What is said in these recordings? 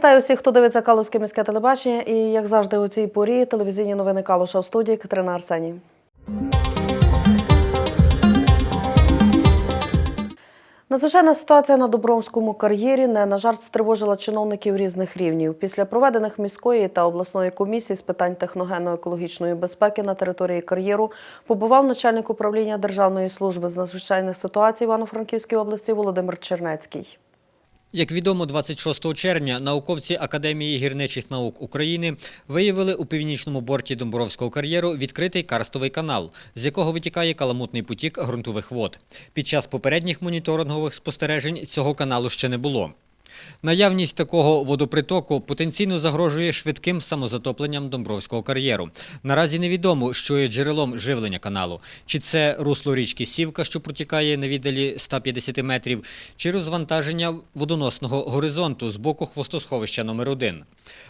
Вітаю всіх, хто дивиться Калузьке міське телебачення. І як завжди у цій порі телевізійні новини Калуша в студії Катерина Арсеній. Надзвичайна ситуація на Добровському кар'єрі не на жарт стривожила чиновників різних рівнів. Після проведених міської та обласної комісії з питань техногенно-екологічної безпеки на території кар'єру побував начальник управління Державної служби з надзвичайних ситуацій Івано-Франківській області Володимир Чернецький. Як відомо, 26 червня науковці Академії гірничих наук України виявили у північному борті Домбровського кар'єру відкритий карстовий канал, з якого витікає каламутний потік ґрунтових вод. Під час попередніх моніторингових спостережень цього каналу ще не було. Наявність такого водопритоку потенційно загрожує швидким самозатопленням Домбровського кар'єру. Наразі невідомо, що є джерелом живлення каналу. Чи це русло річки Сівка, що протікає на віддалі 150 метрів, чи розвантаження водоносного горизонту з боку хвостосховища номер 1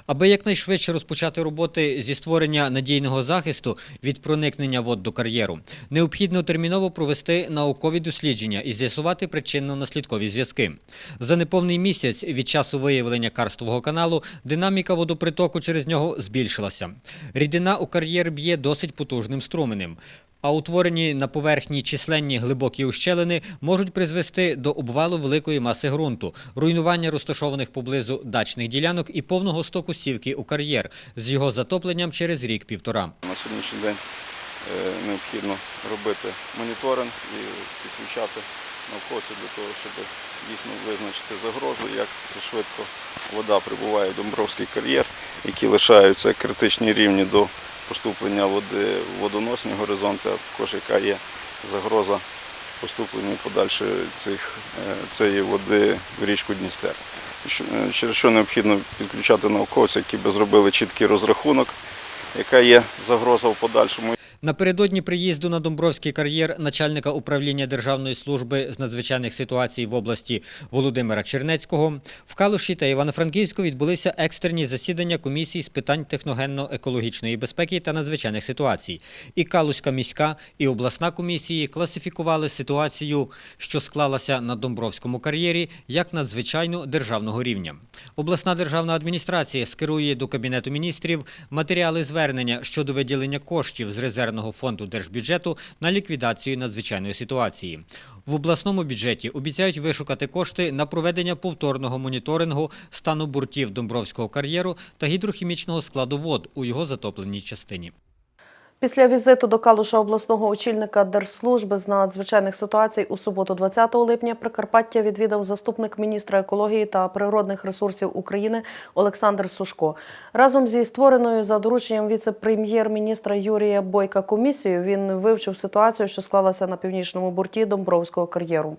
Аби якнайшвидше розпочати роботи зі створення надійного захисту від проникнення вод до кар'єру, необхідно терміново провести наукові дослідження і з'ясувати причинно-наслідкові зв'язки. За неповний місяць від часу виявлення карстового каналу динаміка водопритоку через нього збільшилася. Рідина у кар'єр б'є досить потужним струменем. А утворені на поверхні численні глибокі ущелини можуть призвести до обвалу великої маси ґрунту, руйнування розташованих поблизу дачних ділянок і повного стоку сівки у кар'єр з його затопленням через рік-півтора. На сьогоднішній день е, необхідно робити моніторинг і підключати науковців для того, щоб дійсно визначити загрозу, як швидко вода прибуває в Домбровський кар'єр, які лишаються критичні рівні до поступлення води в водоносні горизонти, а також яка є загроза поступлення подальшої цих, е, цієї води в річку Дністер. Е, Через що необхідно підключати науковців, які би зробили чіткий розрахунок, яка є загроза в подальшому. Напередодні приїзду на Домбровський кар'єр начальника управління Державної служби з надзвичайних ситуацій в області Володимира Чернецького в Калуші та Івано-Франківську відбулися екстрені засідання комісії з питань техногенно-екологічної безпеки та надзвичайних ситуацій. І Калуська міська, і обласна комісії класифікували ситуацію, що склалася на Домбровському кар'єрі, як надзвичайну державного рівня. Обласна державна адміністрація скерує до Кабінету міністрів матеріали звернення щодо виділення коштів з резервного фонду держбюджету на ліквідацію надзвичайної ситуації. В обласному бюджеті обіцяють вишукати кошти на проведення повторного моніторингу стану буртів Домбровського кар'єру та гідрохімічного складу вод у його затопленій частині. Після візиту до Калуша обласного очільника Держслужби з надзвичайних ситуацій у суботу, 20 липня, Прикарпаття відвідав заступник міністра екології та природних ресурсів України Олександр Сушко. Разом зі створеною за дорученням віце-прем'єр-міністра Юрія Бойка комісією він вивчив ситуацію, що склалася на північному борті Домбровського кар'єру.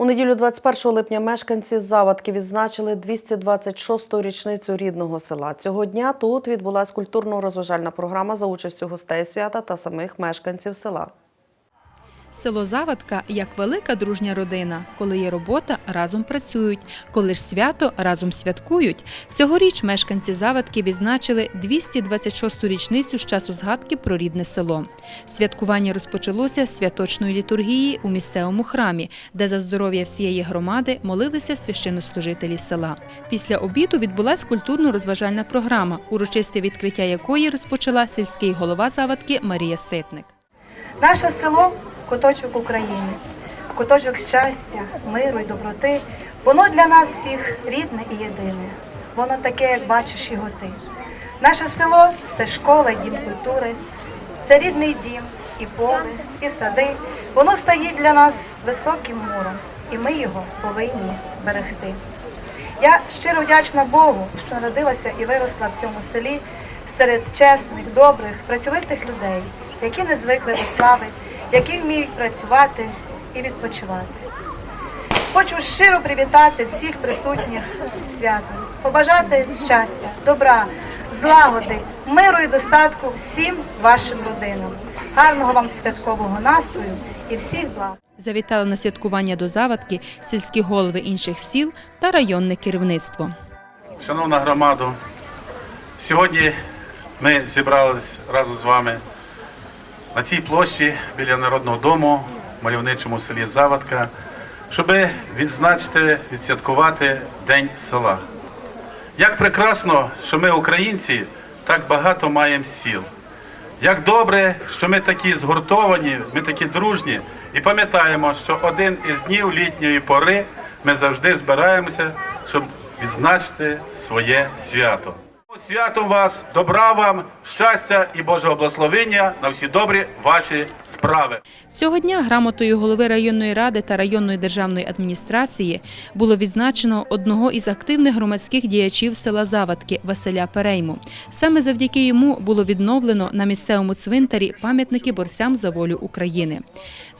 У неділю 21 липня мешканці Завадки відзначили 226-ту річницю рідного села. Цього дня тут відбулася культурно-розважальна програма за участю гостей свята та самих мешканців села. Село Завадка як велика дружня родина. Коли є робота, разом працюють. Коли ж свято, разом святкують. Цьогоріч мешканці Завадки відзначили 226-ту річницю з часу згадки про рідне село. Святкування розпочалося з святочної літургії у місцевому храмі, де за здоров'я всієї громади молилися священнослужителі села. Після обіду відбулася культурно-розважальна програма, урочисте відкриття якої розпочала сільський голова Завадки Марія Ситник. Наше село куточок України, куточок щастя, миру і доброти. Воно для нас всіх рідне і єдине. Воно таке, як бачиш його ти. Наше село це школа дім культури, це рідний дім, і поле, і сади. Воно стоїть для нас високим муром, і ми його повинні берегти. Я щиро вдячна Богу, що народилася і виросла в цьому селі серед чесних, добрих, працьовитих людей, які не звикли до слави, які вміють працювати і відпочивати. Хочу щиро привітати всіх присутніх з святом, побажати щастя, добра, злагоди, миру і достатку всім вашим родинам. Гарного вам святкового настрою і всіх благ. Завітали на святкування до Завадки сільські голови інших сіл та районне керівництво. Шановна громадо, сьогодні ми зібрались разом з вами на цій площі біля Народного дому в мальовничому селі Завадка щоб відзначити, відсвяткувати День села. Як прекрасно, що ми, українці, так багато маємо сіл. Як добре, що ми такі згуртовані, ми такі дружні, і пам'ятаємо, що один із днів літньої пори ми завжди збираємося, щоб відзначити своє свято. Святом вас, добра вам, щастя і Божого благословення на всі добрі ваші справи. Цього дня грамотою голови районної ради та районної державної адміністрації було відзначено одного із активних громадських діячів села Завадки Василя Перейму. Саме завдяки йому було відновлено на місцевому цвинтарі пам'ятники борцям за волю України.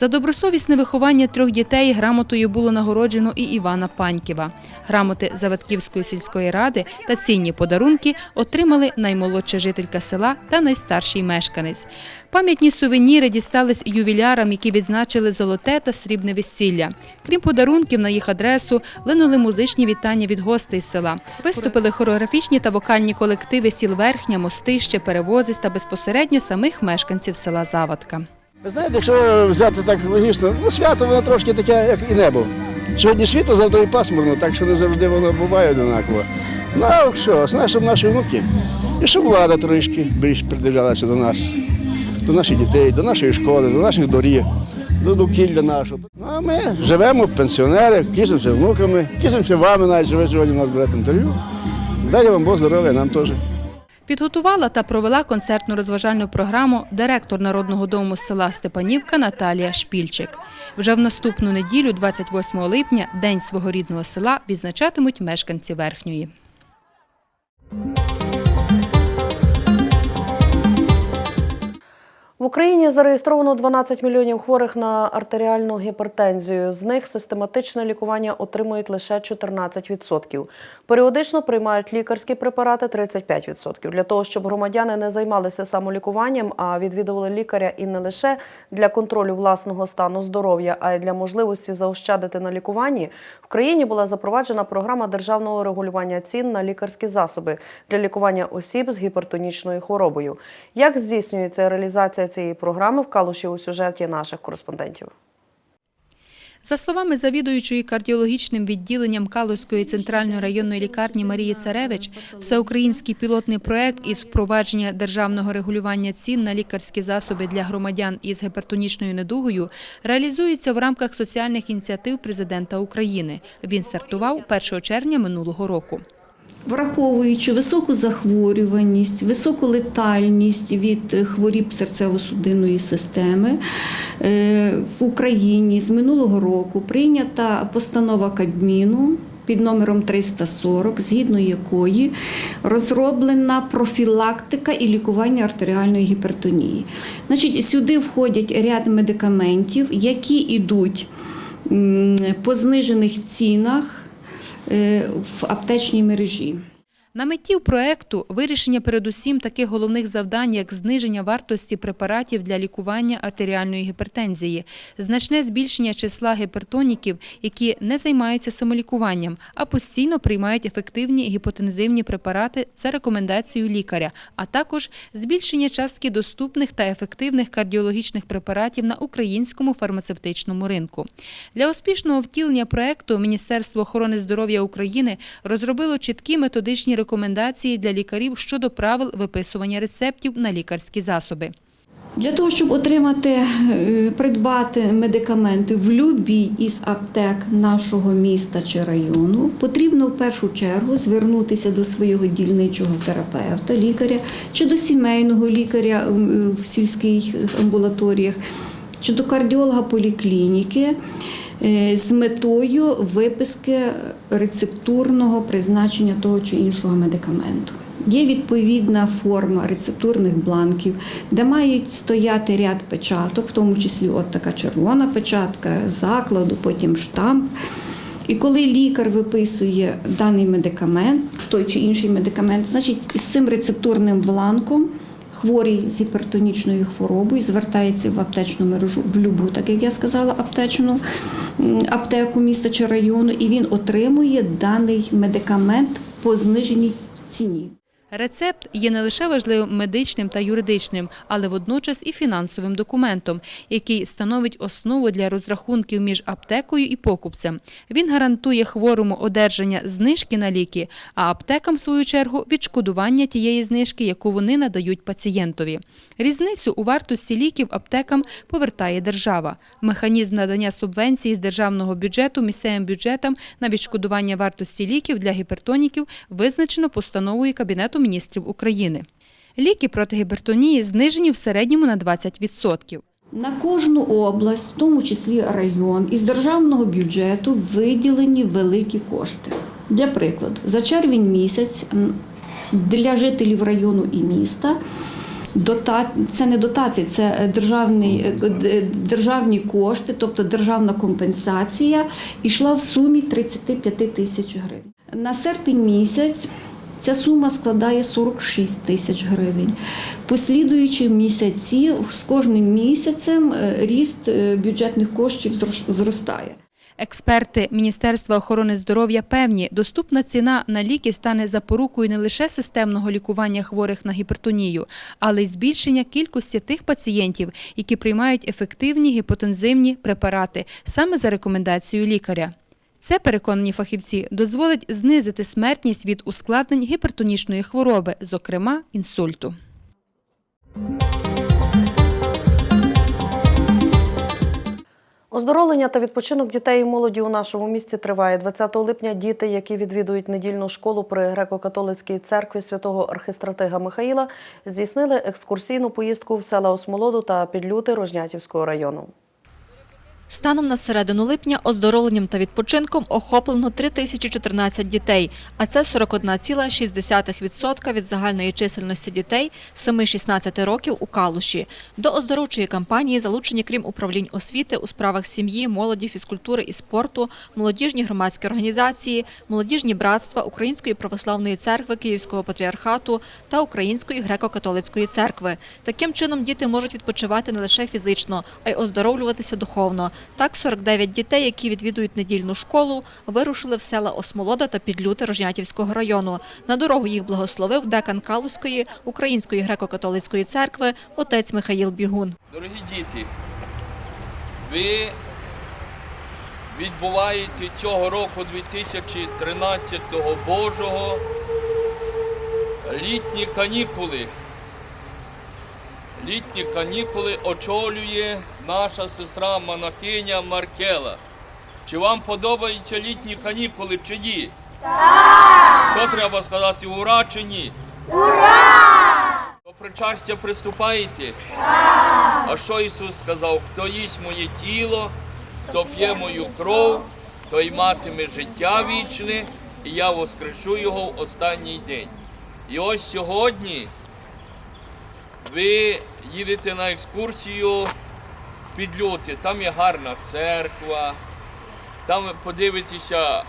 За добросовісне виховання трьох дітей грамотою було нагороджено і Івана Паньківа. Грамоти Завадківської сільської ради та цінні подарунки отримали наймолодша жителька села та найстарший мешканець. Пам'ятні сувеніри дістались ювілярам, які відзначили золоте та срібне весілля. Крім подарунків на їх адресу, линули музичні вітання від гостей села. Виступили хореографічні та вокальні колективи сіл Верхня, Мостище, Перевозись та безпосередньо самих мешканців села Завадка. Знаєте, якщо взяти так логічно, ну свято воно трошки таке, як і небо. Сьогодні світло, завтра і пасмурно, так що не завжди воно буває однаково. Ну а що, основне, щоб наші внуки, і щоб влада трошки більш придивлялася до нас, до наших дітей, до нашої школи, до наших доріг, до довкілля нашого. Ну а ми живемо, пенсіонери, кисимося внуками, кисимося вами, навіть що ви сьогодні нас берете інтерв'ю. Дай вам Бог здоров'я, нам теж. Підготувала та провела концертно-розважальну програму директор Народного дому села Степанівка Наталія Шпільчик. Вже в наступну неділю, 28 липня, День свого рідного села відзначатимуть мешканці Верхньої. В Україні зареєстровано 12 мільйонів хворих на артеріальну гіпертензію. З них систематичне лікування отримують лише 14%. Періодично приймають лікарські препарати 35%. Для того, щоб громадяни не займалися самолікуванням, а відвідували лікаря і не лише для контролю власного стану здоров'я, а й для можливості заощадити на лікуванні, в країні була запроваджена програма державного регулювання цін на лікарські засоби для лікування осіб з гіпертонічною хворобою. Як здійснюється реалізація цієї програми в Калуші у сюжеті наших кореспондентів? За словами завідуючої кардіологічним відділенням Калузької центральної районної лікарні Марії Царевич, всеукраїнський пілотний проект із впровадження державного регулювання цін на лікарські засоби для громадян із гіпертонічною недугою реалізується в рамках соціальних ініціатив президента України. Він стартував 1 червня минулого року. Враховуючи високу захворюваність, високу летальність від хворіб серцево-судинної системи, е, в Україні з минулого року прийнята постанова Кабміну під номером 340, згідно якої розроблена профілактика і лікування артеріальної гіпертонії. Значить, сюди входять ряд медикаментів, які йдуть по знижених цінах в аптечній мережі. На меті проекту вирішення передусім таких головних завдань, як зниження вартості препаратів для лікування артеріальної гіпертензії, значне збільшення числа гіпертоніків, які не займаються самолікуванням, а постійно приймають ефективні гіпотензивні препарати за рекомендацією лікаря, а також збільшення частки доступних та ефективних кардіологічних препаратів на українському фармацевтичному ринку. Для успішного втілення проекту Міністерство охорони здоров'я України розробило чіткі методичні рекомендації для лікарів щодо правил виписування рецептів на лікарські засоби. Для того, щоб отримати, е, придбати медикаменти в будь-якій із аптек нашого міста чи району, потрібно в першу чергу звернутися до свого дільничого терапевта, лікаря чи до сімейного лікаря е, в сільських амбулаторіях, чи до кардіолога поліклініки з метою виписки рецептурного призначення того чи іншого медикаменту. Є відповідна форма рецептурних бланків, де мають стояти ряд печаток, в тому числі от така червона печатка, закладу, потім штамп. І коли лікар виписує даний медикамент, той чи інший медикамент, значить із цим рецептурним бланком хворий з гіпертонічною хворобою звертається в аптечну мережу в любу, так як я сказала, аптечну аптеку міста чи району, і він отримує даний медикамент по зниженій ціні. Рецепт є не лише важливим медичним та юридичним, але водночас і фінансовим документом, який становить основу для розрахунків між аптекою і покупцем. Він гарантує хворому одержання знижки на ліки, а аптекам, в свою чергу, відшкодування тієї знижки, яку вони надають пацієнтові. Різницю у вартості ліків аптекам повертає держава. Механізм надання субвенції з державного бюджету місцевим бюджетам на відшкодування вартості ліків для гіпертоніків визначено постановою Кабінету міністрів України. Ліки проти гіпертонії знижені в середньому на 20%. На кожну область, в тому числі район, із державного бюджету виділені великі кошти. Для прикладу, за червень місяць для жителів району і міста дота... це не дотації, це е, державний, е, е, державні кошти, тобто державна компенсація, йшла в сумі 35 тисяч гривень. На серпень місяць Ця сума складає 46 тисяч гривень. Послідуючі місяці з кожним місяцем е, ріст е, бюджетних коштів зростає. Експерти Міністерства охорони здоров'я певні, доступна ціна на ліки стане запорукою не лише системного лікування хворих на гіпертонію, але й збільшення кількості тих пацієнтів, які приймають ефективні гіпотензивні препарати саме за рекомендацією лікаря. Це, переконані фахівці, дозволить знизити смертність від ускладнень гіпертонічної хвороби, зокрема інсульту. Оздоровлення та відпочинок дітей і молоді у нашому місті триває. 20 липня діти, які відвідують недільну школу при греко-католицькій церкві святого архистратига Михаїла, здійснили екскурсійну поїздку в села Осмолоду та Підлюти Рожнятівського району. Станом на середину липня оздоровленням та відпочинком охоплено 3014 дітей, а це 41,6% від загальної чисельності дітей 7-16 років у Калуші. До оздоровчої кампанії залучені, крім управлінь освіти у справах сім'ї, молоді, фізкультури і спорту, молодіжні громадські організації, молодіжні братства Української православної церкви Київського патріархату та Української греко-католицької церкви. Таким чином діти можуть відпочивати не лише фізично, а й оздоровлюватися духовно. Так, 49 дітей, які відвідують недільну школу, вирушили в села Осмолода та Підлюти Рожнятівського району. На дорогу їх благословив декан Калузької Української греко-католицької церкви отець Михаїл Бігун. Дорогі діти, ви відбуваєте цього року 2013 Божого літні канікули. Літні канікули очолює наша сестра монахиня Маркела. Чи вам подобаються літні канікули чи ні? Так! Що треба сказати, ура чи ні? Ура! До причастя приступаєте? А що Ісус сказав? Хто їсть моє тіло, хто п'є мою кров, той матиме життя вічне, і я воскрешу його в останній день. І ось сьогодні ви їдете на екскурсію під люди. Там є гарна церква, там ви подивитеся,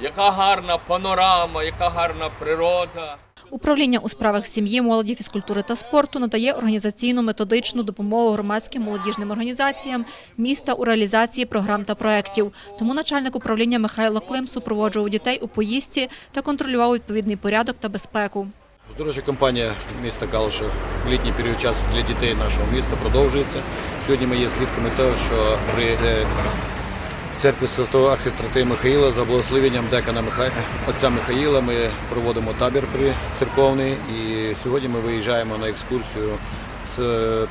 яка гарна панорама, яка гарна природа. Управління у справах сім'ї, молоді, фізкультури та спорту надає організаційну методичну допомогу громадським молодіжним організаціям міста у реалізації програм та проєктів. Тому начальник управління Михайло Клим супроводжував дітей у поїздці та контролював відповідний порядок та безпеку. Оздоровча кампанія міста Калуша. В літній період часу для дітей нашого міста продовжується. Сьогодні ми є свідками того, що при е, церкві Святого Архистратига Михаїла за благословенням декана Миха... отця Михаїла ми проводимо табір при церковний. І сьогодні ми виїжджаємо на екскурсію з е,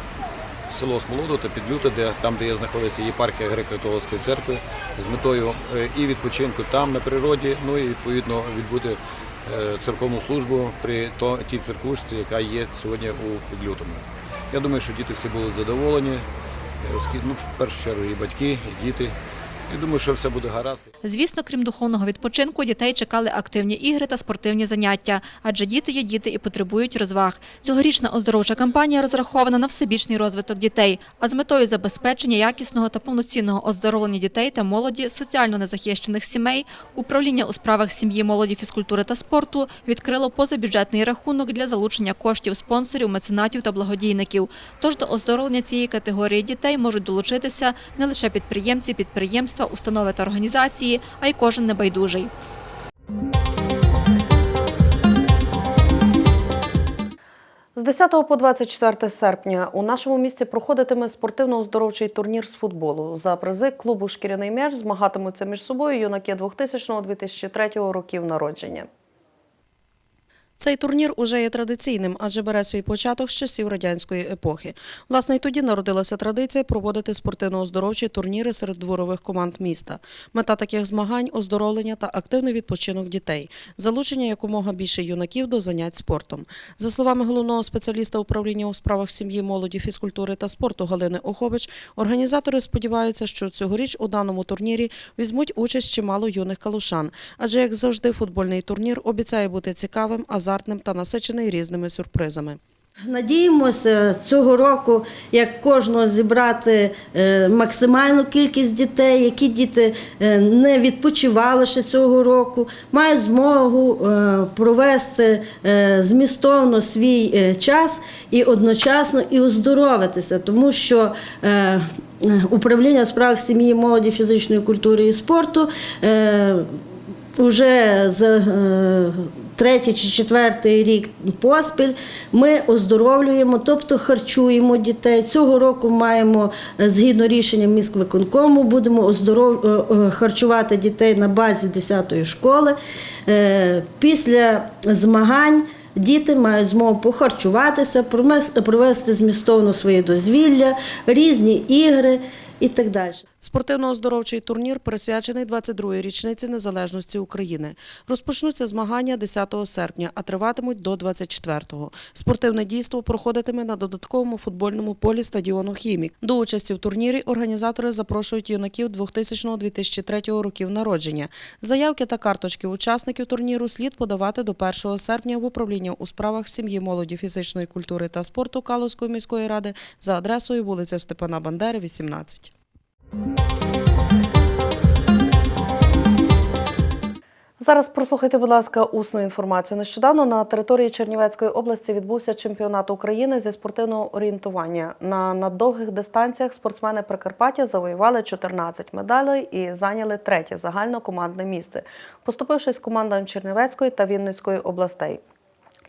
село Смолоду та Підлюта, де там, де є знаходиться єпархія греко-католицької церкви, з метою е, і відпочинку там на природі, ну і відповідно відбути церковну службу при тій церквушці, яка є сьогодні у Підлютому. Я думаю, що діти всі були задоволені, е, ну, в першу чергу і батьки, і діти. І думаю, що все буде гаразд. Звісно, крім духовного відпочинку, дітей чекали активні ігри та спортивні заняття, адже діти є діти і потребують розваг. Цьогорічна оздоровча кампанія розрахована на всебічний розвиток дітей, а з метою забезпечення якісного та повноцінного оздоровлення дітей та молоді соціально незахищених сімей управління у справах сім'ї, молоді, фізкультури та спорту відкрило позабюджетний рахунок для залучення коштів спонсорів, меценатів та благодійників. Тож до оздоровлення цієї категорії дітей можуть долучитися не лише підприємці, підприємства, установи та організації, а й кожен небайдужий. З 10 по 24 серпня у нашому місті проходитиме спортивно-оздоровчий турнір з футболу. За призи клубу Шкіряний м'яч змагатимуться між собою юнаки 2000-2003 років народження. Цей турнір уже є традиційним, адже бере свій початок з часів радянської епохи. Власне, й тоді народилася традиція проводити спортивно-оздоровчі турніри серед дворових команд міста. Мета таких змагань оздоровлення та активний відпочинок дітей, залучення якомога більше юнаків до занять спортом. За словами головного спеціаліста управління у справах сім'ї, молоді, фізкультури та спорту Галини Охович, організатори сподіваються, що цьогоріч у даному турнірі візьмуть участь чимало юних калушан, адже як завжди, футбольний турнір обіцяє бути цікавим, азартним та насичений різними сюрпризами. Надіємося цього року, як кожного зібрати е, максимальну кількість дітей, які діти е, не відпочивали ще цього року, мають змогу е, провести змістовно свій час і одночасно і оздоровитися, тому що управління у справах сім'ї, молоді, фізичної культури і спорту. Е, Уже за е, третій чи четвертий рік поспіль ми оздоровлюємо, тобто харчуємо дітей. Цього року маємо е, згідно рішення міськвиконкому, будемо оздоров... е, харчувати дітей на базі 10-ї школи. Після змагань. Діти мають змогу похарчуватися, провести змістовно своє дозвілля, різні ігри і так далі. Спортивно-оздоровчий турнір присвячений 22-й річниці незалежності України. Розпочнуться змагання 10 серпня, а триватимуть до 24-го. Спортивне дійство проходитиме на додатковому футбольному полі стадіону Хімік. До участі в турнірі організатори запрошують юнаків 2000-2003 років народження. Заявки та карточки учасників турніру слід подавати до 1 серпня в управління у справах сім'ї, молоді, фізичної культури та спорту Калузької міської ради за адресою вулиця Степана Бандери, 18. Зараз прослухайте, будь ласка, усну інформацію. Нещодавно на території Чернівецької області відбувся чемпіонат України зі спортивного орієнтування. На наддовгих дистанціях спортсмени Прикарпаття завоювали 14 медалей і зайняли третє загальнокомандне місце, поступившись командам Чернівецької та Вінницької областей.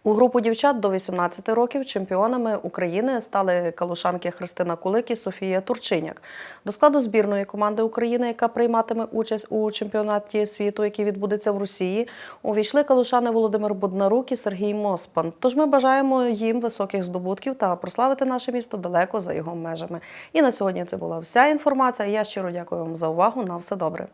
У групу дівчат до 18 років чемпіонами України стали калушанки Христина Кулик і Софія Турчиняк. До складу збірної команди України, яка прийматиме участь у чемпіонаті світу, який відбудеться в Росії, увійшли калушани Володимир Боднарук і Сергій Моспан. Тож ми бажаємо їм високих здобутків та прославити наше місто далеко за його межами. І на сьогодні це була вся інформація. Я щиро дякую вам за увагу. На все добре.